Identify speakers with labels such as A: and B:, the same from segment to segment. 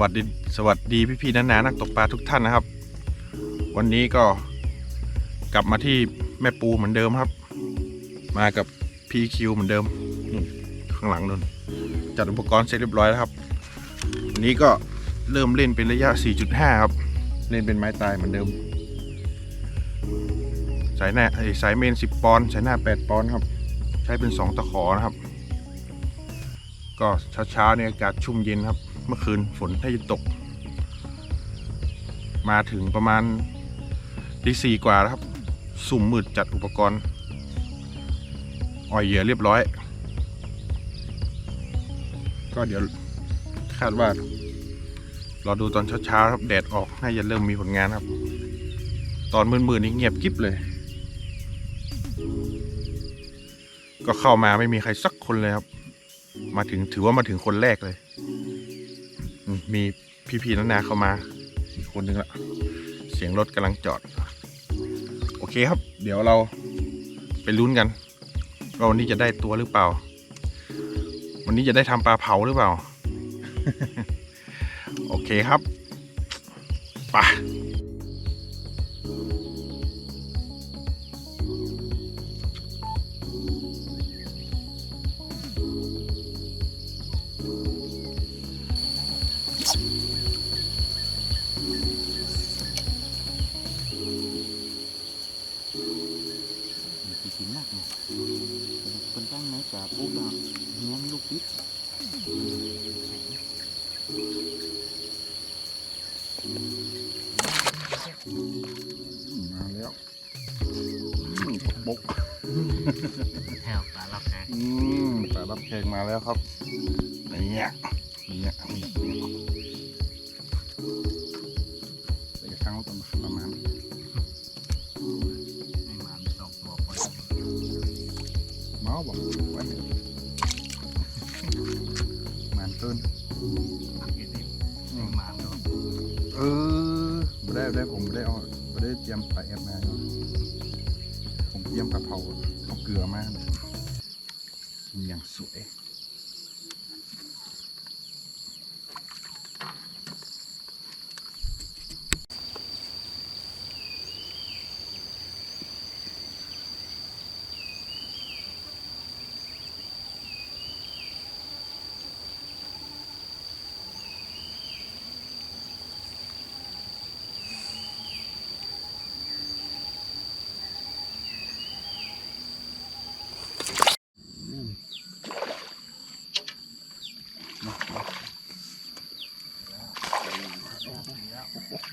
A: วัสดีสวัสดีสวัสดีพี่พี่ๆนานานักตกปลาทุกท่านนะครับ วันนี้ก็กลับมาที่แม่ปูเหมือนเดิมครับ มากับ PQ เหมือนเดิมนู่นข้างหลังนู่นจัดอุปกรณ์เสร็จเรียบร้อยแล้วครับวันนี้ก็เริ่มเล่นเป็นระยะ 4.5 ครับ เล่นเป็นไม้ตายเหมือนเดิม สายหน้าสายเมน 10 ปอนด์สายหน้า 8 ปอนด์ครับ ใช้เป็น 2 ตะขอนะครับ ก็เช้าๆเนี่ยอากาศชุ่มเย็นครับ เมื่อคืนฝนให้ตก มาถึงประมาณตีสี่กว่าแล้วครับ สุ่มมืดจัดอุปกรณ์ อ่อยเหยื่อเรียบร้อย ก็เดี๋ยวคาดว่า รอดูตอนเช้าๆครับแดดออกน่าจะเริ่มมีผลงานครับ ตอนมืดๆนี่เงียบกิ๊บเลย ก็เข้ามาไม่มีใครสักคนเลยครับ มาถึงถือว่ามาถึงคนแรกเลย มีพี่ๆนานาเข้ามาคนนึงละเสียงรถกำลังจอด โอเคครับ เดี๋ยวเราไปลุ้นกันว่าวันนี้จะได้ตัวหรือเปล่า วันนี้จะได้ทำปลาเผาหรือเปล่า โอเคครับไป แขกมาแล้วครับเนี่ยเนี่ยเนี่ยไปครั้งประมาณประมาณ
B: ไม่มาสองตัวปล่อย
A: เมาบอกไว้มันต้น
B: ไม่มาโดน
A: เออไม่ได้ไม่ได้ผมไม่ได้เอาไม่ได้เตรียมปลาแอบมาเนอะผมเตรียมปลาเผาเอาเกลือมาเลย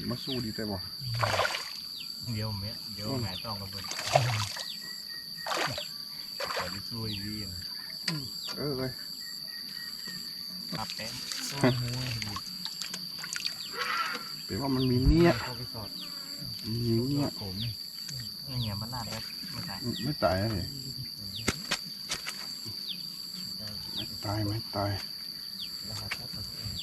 A: มาสู้ดีแต่บ่
B: เดี๋ยวเนี้ยเดี๋ยวไงต้องระเบิดแต่ที่ช่วยดีนะ
A: เออเลย
B: ปับแป้ง
A: เป็นว่ามันมีเนี่ย
B: เข้าไปสอด
A: มีเนี่ย
B: ผมนี่เงี้ยมันน่าแล้วไม่ใช่
A: ไม่ตายนะเลยไม่ตายไม่ตาย
B: รหัสทับตัวเอง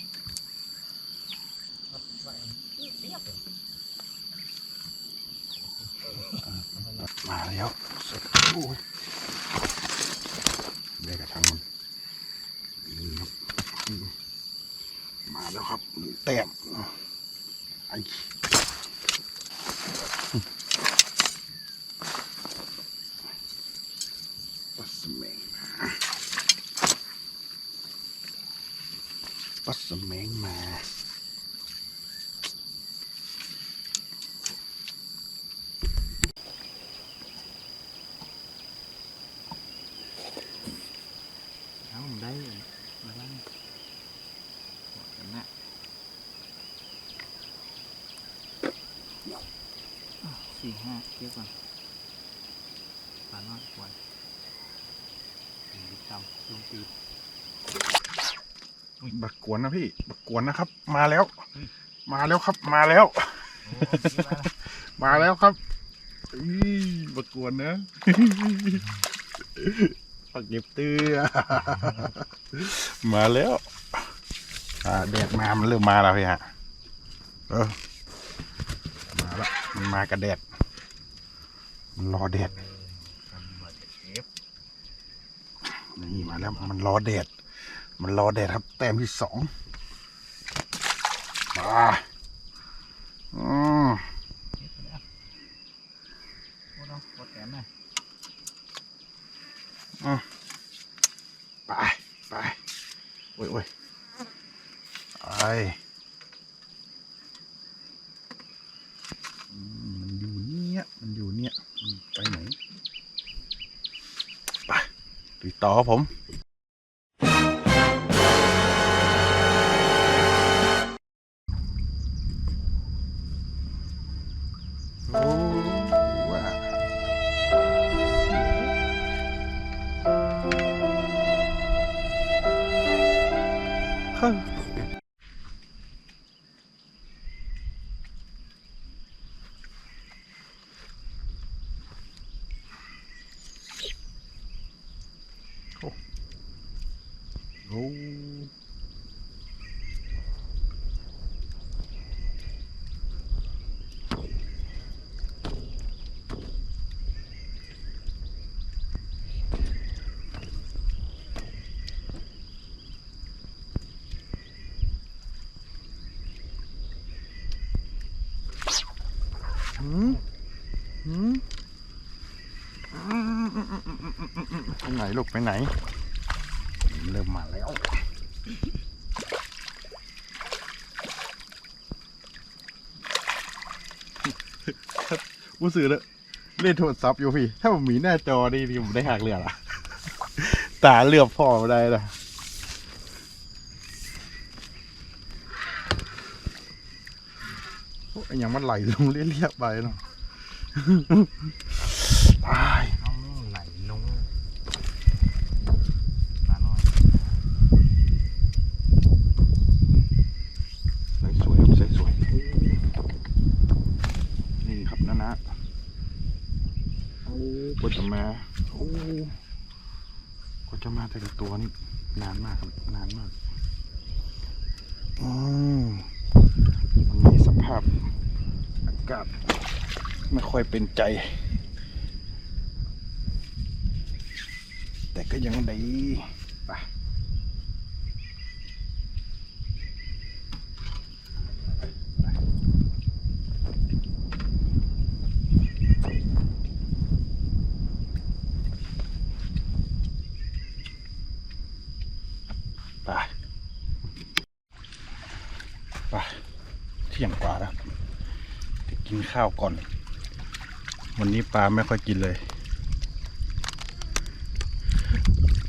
A: มาแล้วสุดโอ้ยได้กระชังมันนี่ครับมาแล้วครับหนึ่งแต้มไอ้ปัสเมงมาปัสเมงมา
B: เอาผมได้มาแล้วหมดกันนะสี่ห้า เทียบก่อนปลาน้อยกว่าดิจำลงตี
A: บักกวนนะพี่ บักกวนนะครับ มาแล้ว มาแล้วครับ มาแล้ว
B: มาแล้ว
A: ครับอีบักกวนนะปักเก็บเตื้อมาแล้วอ่าแดดมา มันเริ่มมาแล้วพี่ฮะ เออ มาแล้วมันมากับแดด รอแดดนี่มาแล้วมันรอแดด มันรอแดดครับ แต้มที่สองมา ต่อครับผมโอ้ นลูกไปไหน เริ่มมาแล้วรู้สึกเลยเล่นโทรศัพท์อยู่พี่ ถ้าผมมีหน้าจอนี่ผมได้หักเรือละตาเลือบพ่อมาได้ละอยยังมันไหลลงเรียบๆไปเนาะ ตาย
B: น้องไหลลงปลาน้อย
A: ใส่สวยครับใส่สวย นี่ครับนะนะโอ้ กว่าจะมาโอ้กว่าจะมาแต่ละตัวนี่นานมากครับนานมากอืมวันนี้สภาพอากาศไม่ค่อยเป็นใจ แต่ก็ยังดีไป ไป ไป เที่ยงกว่าแล้วเดี๋ยว กินข้าวก่อน วันนี้ปลาไม่ค่อยกินเลย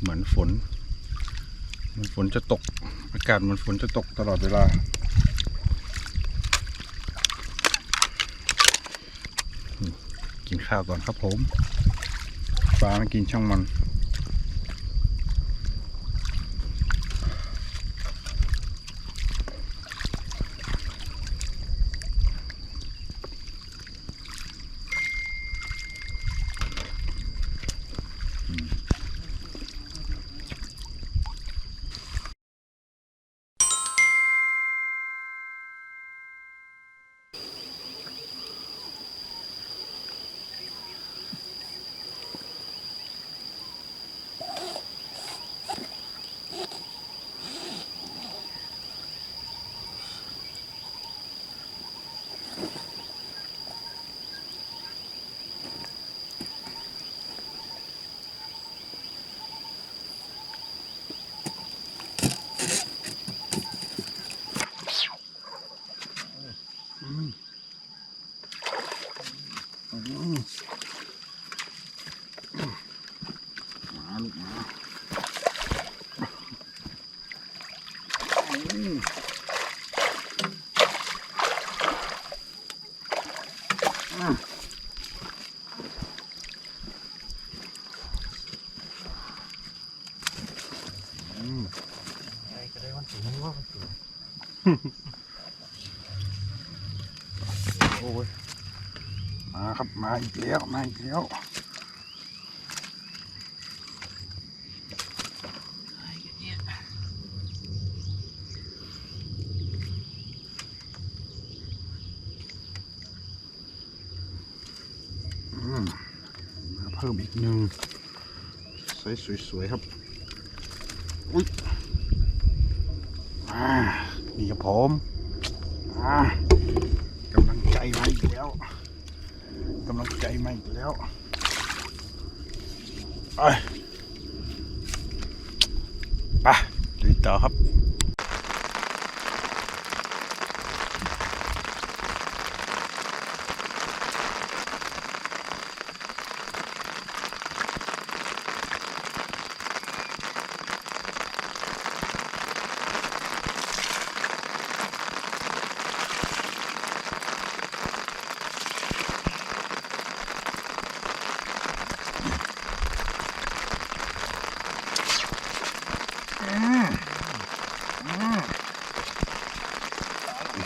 A: เหมือนฝนเหมือนฝนจะตก อากาศเหมือนฝนจะตกตลอดเวลา กินข้าวก่อนครับผม ปลาไม่กินช่างมัน มาลูกมาอืมอืมอืม
B: อะไรก็ได้วันสูงว่าวันสูง
A: โอ้ย มาครับมาอีกแล้วมาอีกแล้วมาเพิ่มอีกหนึ่งสวยสวยๆครับ อุ้ยอ่านี่ครับผมอ่ากำลังใจมาอีกแล้ว กำลังใจมาอีกแล้วไปไปดูต่อครับ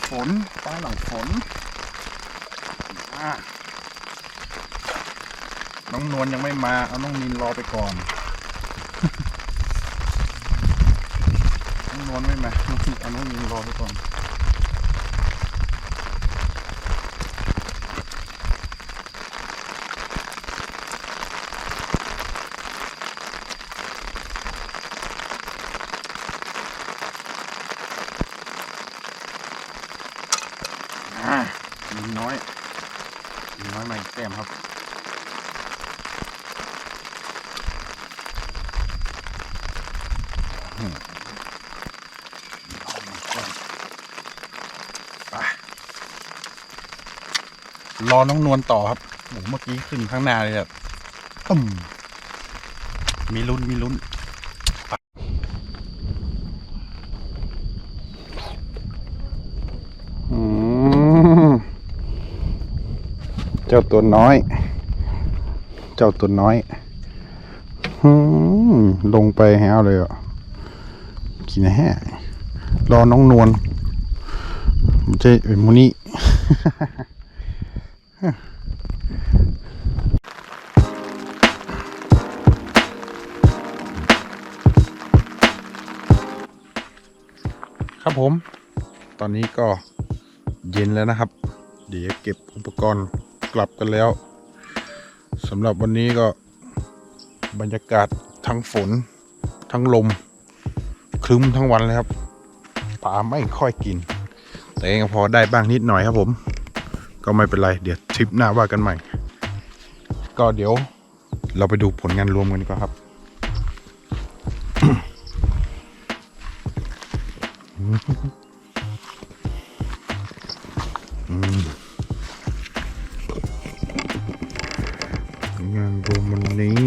A: ฝนฟ้าหลังฝนน้องนวลยังไม่มา เอาน้องนินรอไปก่อน น้องนวลไม่มา เอาน้องนินรอไปก่อน อ่าลิงน้อยลิงน้อยมาอีกแต้มครับ อืมเอามาก่อนไป รอน้องนวลต่อครับโอ้โหเมื่อกี้ขึ้นข้างหน้าเลยแบบตึ้มมีลุ้นมีลุ้นเจ้าตัวน้อย เจ้าตัวน้อยลงไปแฮวเลยอะกินแห่รอน้องนวลไม่ใช่มูนี่ ครับผม ตอนนี้ก็เย็นแล้วนะครับ เดี๋ยวเก็บอุปกรณ์กลับกันแล้วสำหรับวันนี้ก็บรรยากาศทั้งฝน ทั้งลมครึ้มทั้งวันเลยครับปลาไม่ค่อยกิน แต่ยังพอได้บ้างนิดหน่อยครับผม ก็ไม่เป็นไร เดี๋ยวทริปหน้าว่ากันใหม่ ก็เดี๋ยวเราไปดูผลงานรวมกันดีกว่าครับงานรวมวันนี้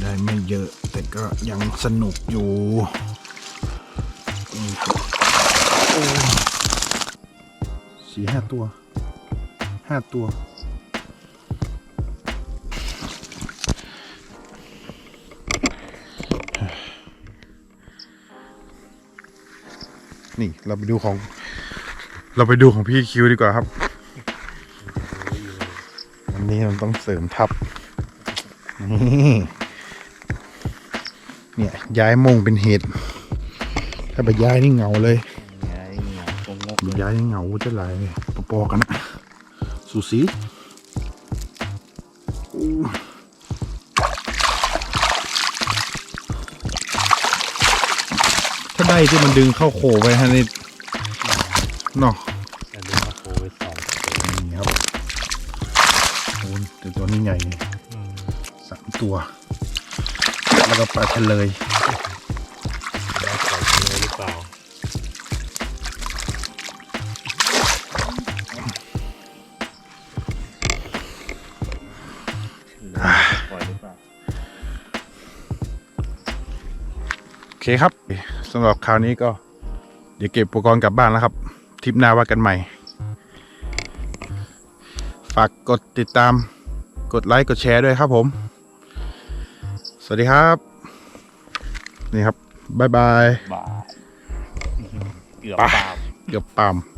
A: ได้ไม่เยอะแต่ก็ยังสนุกอยู่ สี่ห้าตัวห้าตัว นี่เราไปดูของ เราไปดูของพี่คิวดีกว่าครับ วันนี้มันต้องเสริมทับ นี่เนี่ยย้ายมงเป็นเหตุถ้าไปย้ายนี่เหงาเลย ย้ายเหงาจะไหลปอๆกันนะสูสีถ้าได้ที่มันดึงเข้าโขไปฮะนี่เนาะ
B: แต่ดูมาโคไปสองตัว
A: นี่ครับโอ้แต่ตัวนี้ใหญ่สามตัว แล้วก็ปลาทะเลย เคครับสำหรับคราวนี้ก็ เดี๋ยวเก็บอุปกรณ์กลับบ้านแล้วครับทริปหน้าว่ากันใหม่ ฝากกดติดตามกดไลค์กดแชร์ด้วยครับผม สวัสดีครับ นี่ครับ บ๊ายบาย
B: บาเกือบ
A: ไป
B: เปล่า
A: เกือบปาม
B: เ